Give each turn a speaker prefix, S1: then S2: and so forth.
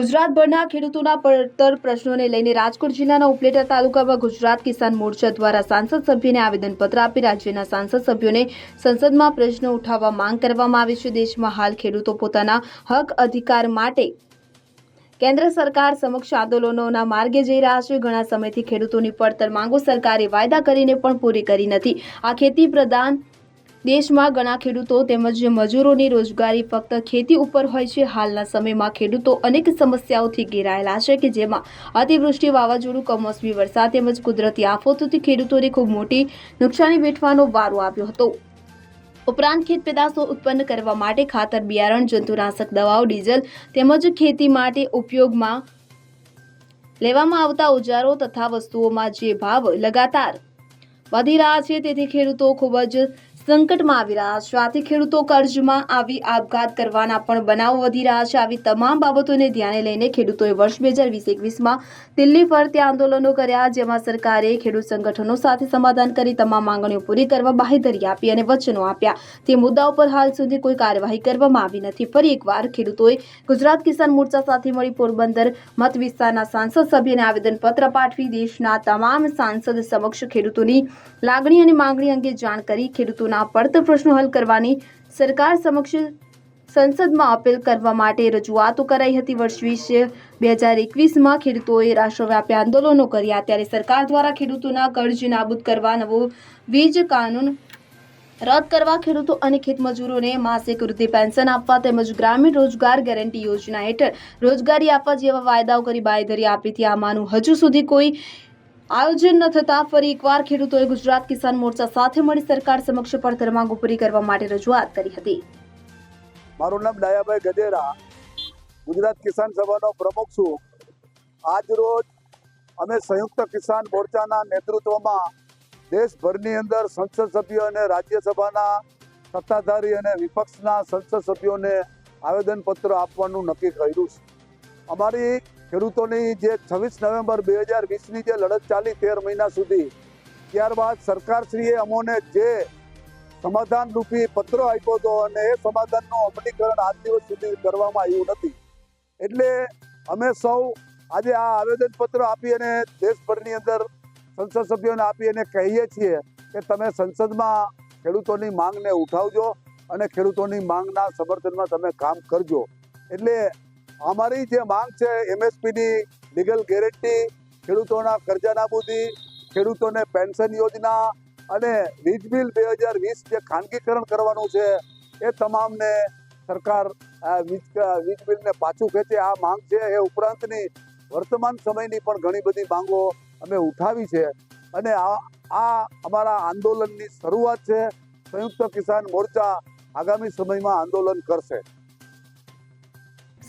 S1: ગુજરાતભરના ખેડૂતોના પડતર પ્રશ્નોને લઈને રાજકોટ જિલ્લાના ઉપલેટા તાલુકામાં ગુજરાત કિસાન મોરચા દ્વારા સાંસદ સભ્યને આવેદનપત્ર આપી રાજ્યના સાંસદ સભ્યોને સંસદમાં પ્રશ્નો ઉઠાવવા માંગ કરવામાં આવી છે. દેશમાં હાલ ખેડૂતો પોતાના હક અધિકાર માટે કેન્દ્ર સરકાર સમક્ષ આંદોલનોના માર્ગે જઈ રહ્યા છે. ઘણા સમયથી ખેડૂતોની પડતર માંગો સરકારે વાયદા કરીને પણ પૂરી કરી નથી. આ ખેતી પ્રધાન દેશમાં ઘણા ખેડૂતો તેમજ મજૂરોની રોજગારી ફક્ત ખેતી ઉપર હોય છે. હાલના સમયમાં ખેડૂતો અનેક સમસ્યાઓથી ઘેરાયેલા છે કે જેમાં અતિવૃષ્ટિ વાવાઝોડું, કમોસમી વરસાદ તેમજ કુદરતી આફતોથી ખેડૂતોને ખૂબ મોટી નુકસાની વેઠવાનો વારો આવ્યો હતો. ઉપરાંત ખેત પેદાશો ઉત્પન્ન કરવા માટે ખાતર, બિયારણ, જંતુનાશક દવાઓ, ડીઝલ તેમજ ખેતી માટે ઉપયોગમાં લેવામાં આવતા ઓજારો તથા વસ્તુઓમાં જે ભાવ લગાતાર વધી રહ્યા છે તેથી ખેડૂતો ખૂબ જ સંકટમાં આવી રહ્યા છે. આથી ખેડૂતો કર્જમાં આવી આપઘાત કરવાના પણ બનાવો વધી રહ્યા છે. આવી તમામ બાબતોને ધ્યાને લઈને ખેડૂતોએ વર્ષ બે હજાર વીસ એકવીસમાં દિલ્હી ફરતે આંદોલનો કર્યા, જેમાં સરકારે ખેડૂત સંગઠનો સાથે સમાધાન કરી તમામ માંગણીઓ પૂરી કરવા બાહેધરી આપી અને વચનો આપ્યા. તે મુદ્દાઓ પર હાલ સુધી કોઈ કાર્યવાહી કરવામાં આવી નથી. ફરી એકવાર ખેડૂતોએ ગુજરાત કિસાન મોરચા સાથે મળી પોરબંદર મત વિસ્તારના સાંસદ સભ્યને આવેદનપત્ર પાઠવી દેશના તમામ સાંસદ સમક્ષ ખેડૂતોની લાગણી અને માંગણી અંગે જાણ કરી ખેડૂતોના પડતર પ્રશ્નો હલ કરવાની સરકાર સમક્ષ સંસદમાં અપીલ કરવા માટે રજૂઆતો કરાઈ હતી. વર્ષ વીસ બે હજાર એકવીસમાં ખેડૂતોએ રાષ્ટ્રવ્યાપી આંદોલનો કર્યા. ત્યારે સરકાર દ્વારા ખેડૂતોના કર્જ નાબૂદ કરવા, નવો વીજ કાનૂન રદ કરવા, ખેડૂતો અને ખેતમજૂરોને માસિક વૃદ્ધિ પેન્શન આપવા તેમજ ગ્રામીણ રોજગાર ગેરંટી યોજના હેઠળ રોજગારી આપવા જેવા વાયદાઓ કરી બાંયધરી આપી હતી. આમાંનું હજુ સુધી કોઈ આયોજન ન થતાં ફરી એકવાર ખેડૂતોએ ગુજરાત કિસાન મોરચા સાથે મળી સરકાર સમક્ષ પડતર માંગો પૂરી કરવા માટે રજૂઆત કરી હતી.
S2: મારું નામ ડાયાભાઈ ગધેરા ગુજરાત કિસાન સભાનો પ્રમુખ છું. આજ રોજ અમે સંયુક્ત કિસાન મોરચાના નેતૃત્વમાં દેશભરની અંદર સંસદ સભ્યો અને રાજ્યસભાના સત્તાધારી અને વિપક્ષના સંસદ સભ્યોને આવેદનપત્ર આપવાનું નક્કી કર્યું છે. અમારી ખેડૂતોની જે છવ્વીસ નવેમ્બર બે હજાર વીસની જે લડત ચાલી તેર મહિના સુધી, ત્યારબાદ સરકારશ્રીએ અમોને જે સમાધાન રૂપી પત્ર આપ્યો હતો અને એ સમાધાનનું અમલીકરણ આજ દિવસ સુધી કરવામાં આવ્યું નથી. એટલે અમે સૌ આજે આ આવેદન પત્ર આપી અને દેશભરની અંદર સંસદ સભ્યોને આપી અને કહીએ છીએ કે તમે સંસદમાં ખેડૂતોની માંગને ઉઠાવજો અને ખેડૂતોની માંગના સમર્થનમાં તમે કામ કરજો. એટલે અમારી જે માંગ છે એમએસપીની લીગલ ગેરંટી ખેડૂતોના કરજા નાબૂદી, ખેડૂતોને પેન્શન યોજના અને વીજ બિલ બે હજાર વીસ જે ખાનગીકરણ કરવાનું છે, એ તમામને સરકાર વીજ વીજ બિલને પાછું ખેંચે. આ માંગ છે એ ઉપરાંતની વર્તમાન સમયની પણ ઘણી બધી માંગો અમે ઉઠાવી છે. અને આ આ અમારા આંદોલનની શરૂઆત છે. સંયુક્ત કિસાન મોરચા આગામી સમયમાં આંદોલન કરશે.